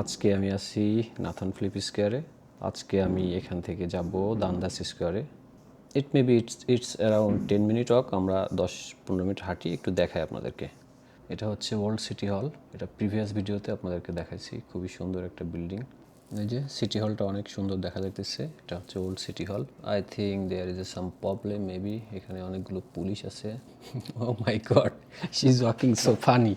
আজকে আমি আছি নাথন ফ্লিপ স্কোয়ারে। আজকে আমি এখান থেকে যাব দান্দাস স্কোয়ারে। It may be it's it's around ten minute walk আমরা দশ পনেরো মিনিট হাঁটি, একটু দেখাই আপনাদেরকে। এটা হচ্ছে ওল্ড সিটি হল এটা প্রিভিয়াস ভিডিওতে আপনাদেরকে দেখাইছি, খুবই সুন্দর একটা বিল্ডিং এই যে সিটি হলটা অনেক সুন্দর দেখা যাইতেছে, এটা হচ্ছে old city hall I think there is a some problem maybe এখানে অনেকগুলো পুলিশ আছে। ও my god she is walking so funny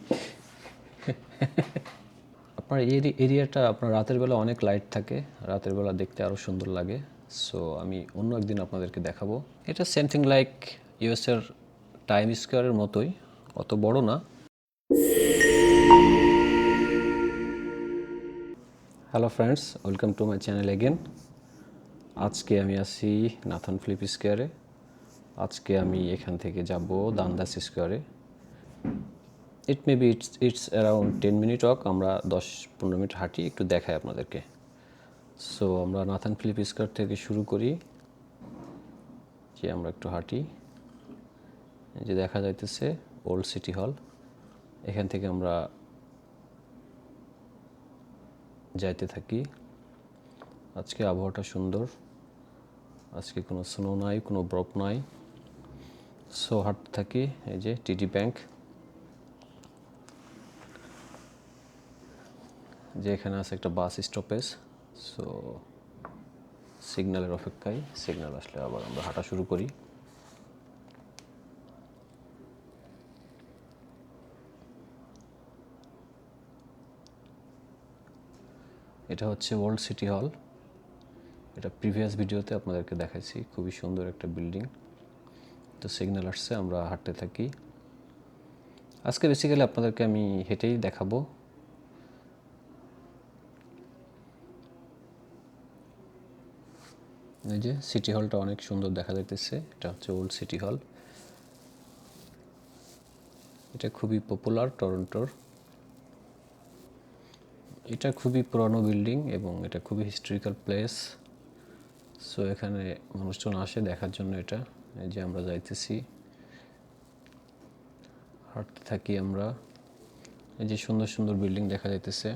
আপনার এরিয়াটা আপনার রাতের বেলা অনেক লাইট থাকে, রাতের বেলা দেখতে আরও সুন্দর লাগে। সো আমি অন্য একদিন আপনাদেরকে দেখাবো। এটা সেমথিং লাইক ইউএসের টাইম স্কোয়ারের মতোই, অত বড় না। Hello friends welcome to my channel again আজকে আমি আছি নাথন ফ্লিপ স্কোয়ারে আজকে আমি এখান থেকে যাব দান্দাস স্কোয়ারে it may be it's it's around ten minute walk আমরা দশ পনেরো মিনিট হাঁটি, একটু দেখাই আপনাদেরকে। সো আমরা নাথান ফিলিপ স্কোয়ার থেকে শুরু করি। যে আমরা একটু হাঁটি। যে দেখা যাইতেছে ওল্ড সিটি হল এখান থেকে আমরা যাইতে থাকি। আজকে আবহাওয়াটা সুন্দর। আজকে কোনো স্নো নাই, কোনো বরফ নাই। সো হাঁটতে থাকি, এই যে টিডি ব্যাংক যে এখানে আছে একটা বাস স্টপেজ সো সিগন্যালের অপেক্ষায় সিগন্যাল আসলে আবার আমরা হাঁটা শুরু করি। এটা হচ্ছে ওল্ড সিটি হল এটা প্রিভিয়াস ভিডিওতে আপনাদেরকে দেখাইছি, খুবই সুন্দর একটা বিল্ডিং তো সিগন্যাল আসছে, আমরা হাঁটতে থাকি। আজকে বেসিক্যালি আপনাদেরকে আমি হেঁটেই দেখাবো। এই যে সিটি হলটা অনেক সুন্দর দেখা যাইতেছে, এটা হচ্ছে ওল্ড সিটি হল এটা খুবই পপুলার টরন্টোর এটা খুবই পুরানো বিল্ডিং এবং এটা খুবই হিস্টোরিক্যাল প্লেস সো এখানে মানুষজন আসে দেখার জন্য এটা। এই যে আমরা যাইতেছি। হাঁটতে থাকি আমরা। এই যে সুন্দর সুন্দর বিল্ডিং দেখা যাইতেছে।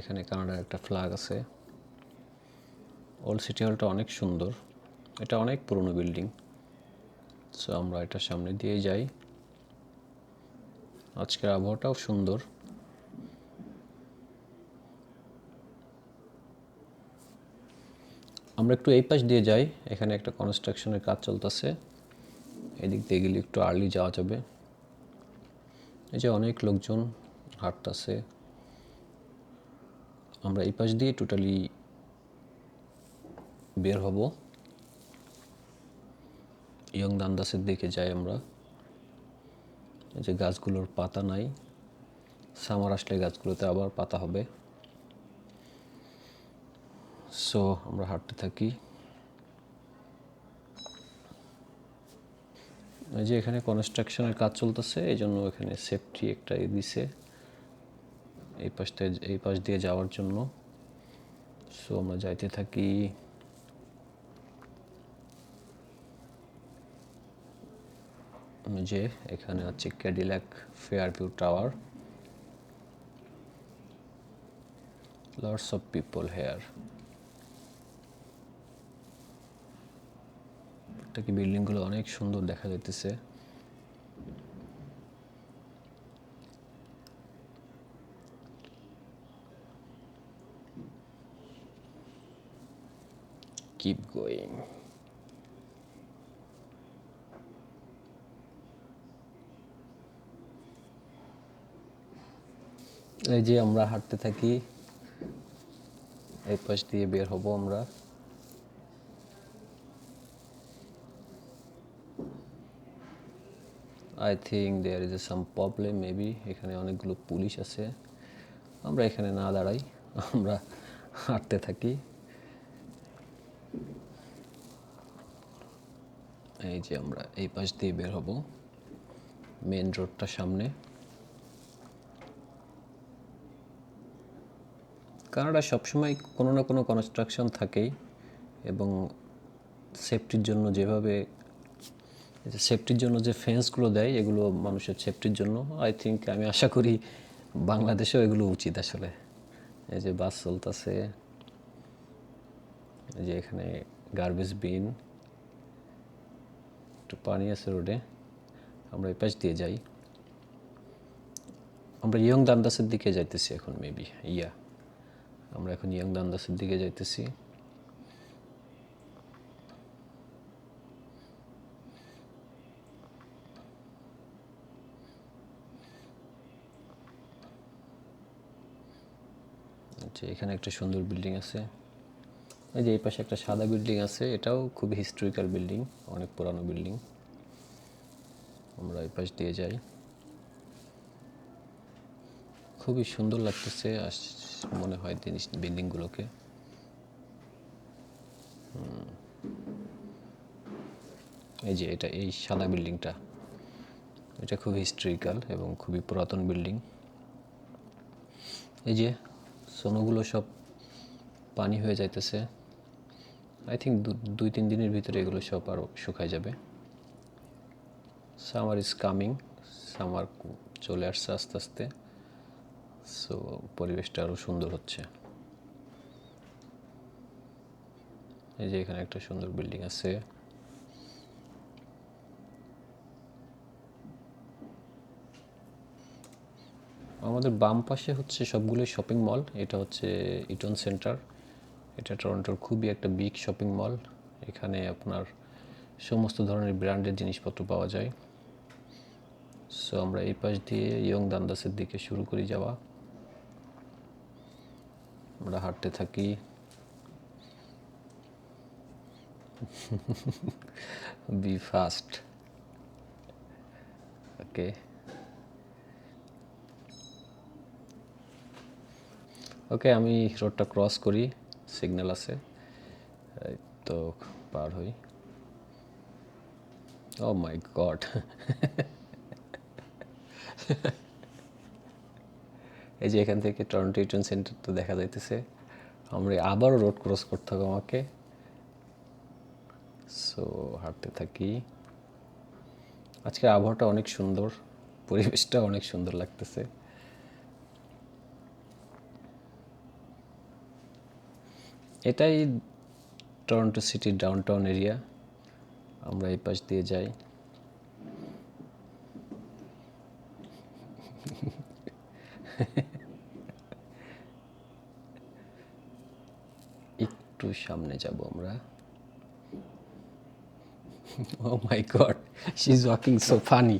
এখানে কানাডার একটা ফ্ল্যাগ আছে। ওল্ড সিটি হলটা অনেক সুন্দর। এটা অনেক পুরনো বিল্ডিং সো আমরা এটার সামনে দিয়ে যাই। আজকের আবহাওয়াটাও সুন্দর। আমরা একটু এই পাশ দিয়ে যাই। এখানে একটা কনস্ট্রাকশনের কাজ চলতেছে। এদিক দিয়ে গেলে একটু আর্লি যাওয়া যাবে। এই যে অনেক লোকজন হাঁটতেছে। আমরা এই পাশ দিয়ে টোটালি বের হব। ইয়ং দান্দাসের দিকে যাই আমরা। যে গাছগুলোর পাতা নাই। সামার আসলে গাছগুলোতে আবার পাতা হবে। সো আমরা হাঁটতে থাকি। এই যে এখানে কনস্ট্রাকশনের কাজ চলতেছে এই জন্য এখানে সেফটি একটা দিছে। এই পাশটা এই পাশ দিয়ে যাওয়ার জন্য। সো আমরা যাইতে থাকি। যে এখানে আছে Cadillac Fairview tower lots of people here প্রত্যেক বিল্ডিংগুলো অনেক সুন্দর দেখা যাইতেছে। কিপ গোয়িং এই যে আমরা হাঁটতে থাকি, এই পাশ দিয়ে বের হব আমরা। I think there is a some problem maybe এখানে অনেকগুলো পুলিশ আছে। আমরা এখানে না দাঁড়াই, আমরা হাঁটতে থাকি। এই যে আমরা এই পাশ দিয়ে বের হব মেন রোডটা সামনে। কানাডা সবসময় কোনো না কোনো কনস্ট্রাকশন থাকেই এবং সেফটির জন্য যেভাবে সেফটির জন্য যে ফেন্সগুলো দেয়, এগুলো মানুষের সেফটির জন্য আই থিঙ্ক আমি আশা করি বাংলাদেশেও এগুলো উচিত আসলে। এই যে বাস চলতেছে, এই যে এখানে গার্বেজ বিন একটু পানি আছে রোডে, আমরা এই পাশ দিয়ে যাই। আমরা ইয়ং দান্দাসের দিকে যাইতেছি এখন মেবি ইয়া আমরা এখন ইয়ং দান্দাসের দিকে যাইতেছি। আচ্ছা এখানে একটা সুন্দর বিল্ডিং আছে। এই যে এই পাশে একটা সাদা বিল্ডিং আছে, এটাও খুব হিস্টোরিক্যাল বিল্ডিং, অনেক পুরানো বিল্ডিং। আমরা এই পাশ দিয়ে যাই। খুবই সুন্দর লাগতেছে আস- মনে হয় জিনিস, বিল্ডিংগুলোকে। এই যে এটা, এই সাদা বিল্ডিংটা, এটা খুব হিস্টোরিক্যাল এবং খুবই পুরাতন বিল্ডিং। এই যে সোনোগুলো সব পানি হয়ে যাইতেছে। আই থিঙ্ক দুই, তিন দিনের ভিতরে এগুলো সব আরও শুকায় যাবে। সামার ইজ কামিং, সামার চলে আসছে আস্তে আস্তে। সো পরিবেশটা আরও সুন্দর হচ্ছে। এই যে এখানে একটা সুন্দর বিল্ডিং আছে। আমাদের বাম পাশে হচ্ছে সবগুলো শপিং মল এটা হচ্ছে ইটন সেন্টার এটা টরন্টোর খুবই একটা বিগ শপিং মল এখানে আপনার সমস্ত ধরনের ব্র্যান্ডের জিনিসপত্র পাওয়া যায়। সো আমরা এই পাশ দিয়ে ইয়ং দান্দাসের দিকে শুরু করি যাওয়া। আমরা হাঁটতে থাকি। বি ফাস্ট ওকে ওকে আমি রোডটা ক্রস করি সিগন্যাল আছে। তো পার হই। ও মাই গড এই যে এখান থেকে টরন্টো ইটন সেন্টার তো দেখা যাইতেছে। আমরা আবারও রোড ক্রস করতে হবে আমাকে। সো হাঁটতে থাকি। আজকের আবহাওয়াটা অনেক সুন্দর, পরিবেশটা অনেক সুন্দর লাগতেছে। এটাই টরন্টো সিটির ডাউনটাউন এরিয়া আমরা এই পাশ দিয়ে যাই। একটু সামনে যাব আমরা। ও my god she is walking so funny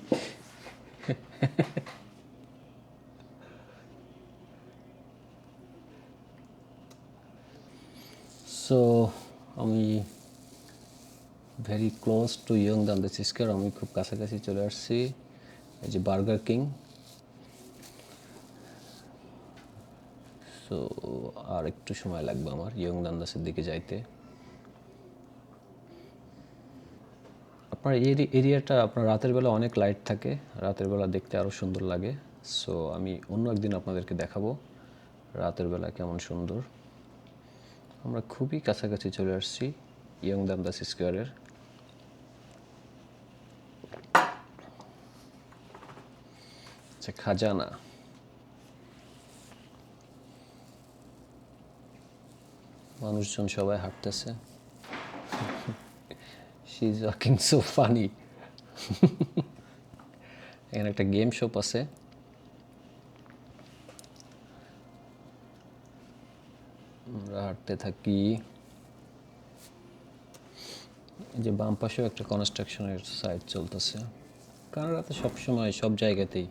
so আমি very close to Yonge Dundas square আমি খুব কাছাকাছি চলে আসছি, এই যে বার্গার কিং সো আর একটু সময় লাগবে আমার ইয়ং দান্দাসের দিকে যাইতে। আপনার এরিয়াটা, আপনার রাতের বেলা অনেক লাইট থাকে, রাতের বেলা দেখতে আরও সুন্দর লাগে। সো আমি অন্য একদিন আপনাদেরকে দেখাবো, রাতের বেলা কেমন সুন্দর। আমরা খুবই কাছাকাছি চলে আসছি ইয়ং দামদাস স্কোয়ারের খাজানা। মানুষজন সবাই হাঁটতেছে। She is walking so funny এখানে একটা গেম শপ আছে। আমরা হাঁটতে থাকি। যে বাম পাশেও একটা কনস্ট্রাকশনের সাইট চলতেছে। কানাডাতে সবসময় সব জায়গাতেই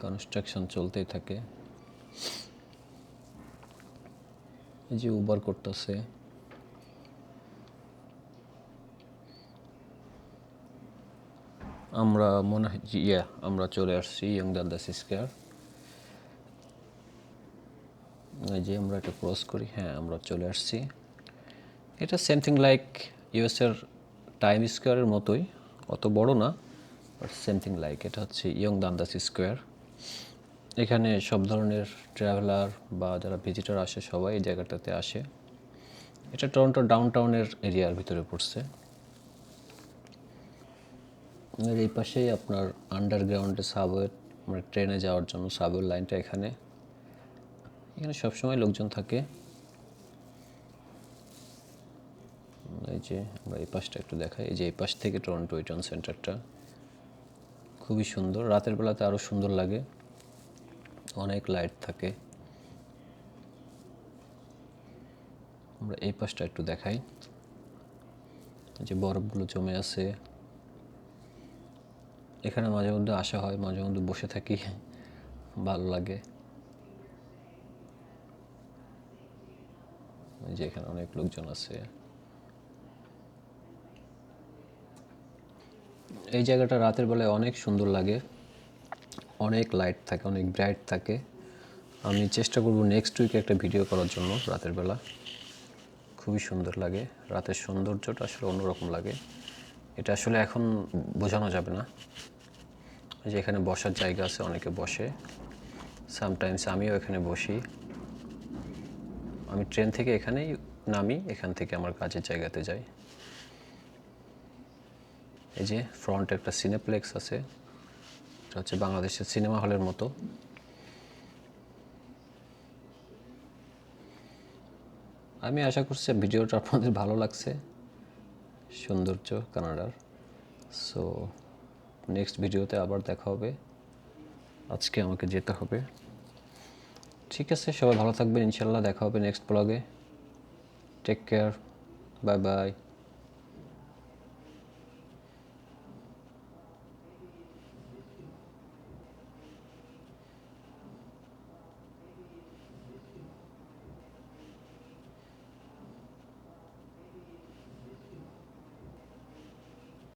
কনস্ট্রাকশন চলতেই থাকে। এই যে উবার করতেছে। আমরা মনে হয় ইয়া, আমরা চলে আসছি ইয়ং দাদা স্কোয়ার এই যে আমরা এটা ক্রস করি হ্যাঁ আমরা চলে আসছি। এটা সেমথিং লাইক ইউএসের টাইম স্কোয়ারের মতোই, অত বড় না বাট সেমথিং লাইক এটা হচ্ছে ইয়ং দান্দাস স্কোয়ার এখানে সব ধরনের ট্রাভেলার বা যারা ভিজিটার আসে সবাই এই জায়গাটাতে আসে। এটা টরন্টো ডাউনটাউনের এরিয়ার ভিতরে পড়ছে। আর এই পাশেই আপনার আন্ডারগ্রাউন্ডে সাবওয়ে মানে ট্রেনে যাওয়ার জন্য সাবওয়ে লাইনটা এখানে। এখানে সবসময় লোকজন থাকে। এই যে আমরা এই পাশটা একটু দেখাই। এই যে এই পাশ থেকে টরন্টো ইটন সেন্টারটা খুবই সুন্দর। রাতের বেলাতে আরও সুন্দর লাগে। অনেক লাইট থাকে। আমরা এই পাশটা একটু দেখাই। যে বরফগুলো জমে আছে। এখানে মাঝে মধ্যে আসা হয়, মাঝে মধ্যে বসে থাকি। ভালো লাগে। যে এখানে অনেক লোকজন আছে। এই জায়গাটা রাতের বেলায় অনেক সুন্দর লাগে। অনেক লাইট থাকে, অনেক ব্রাইট থাকে। আমি চেষ্টা করব নেক্সট উইকে একটা ভিডিও করার জন্য, রাতের বেলা। খুবই সুন্দর লাগে। রাতের সৌন্দর্যটা আসলে অন্যরকম লাগে। এটা আসলে এখন বোঝানো যাবে না। যে এখানে বসার জায়গা আছে, অনেকে বসে। সামটাইমস আমিও এখানে বসি। আমি ট্রেন থেকে এখানেই নামি, এখান থেকে আমার কাজের জায়গাতে যাই। এই যে ফ্রন্টে একটা সিনেপ্লেক্স আছে। হচ্ছে বাংলাদেশের সিনেমা হলের মতো। আমি আশা করছি ভিডিওটা আপনাদের ভালো লাগছে, সৌন্দর্য কানাডার। সো নেক্সট ভিডিওতে আবার দেখা হবে। আজকে আমাকে যেতে হবে। ঠিক আছে, সবাই ভালো থাকবেন, ইনশাল্লাহ দেখা হবে নেক্সট ব্লগে টেক কেয়ার বাই বাই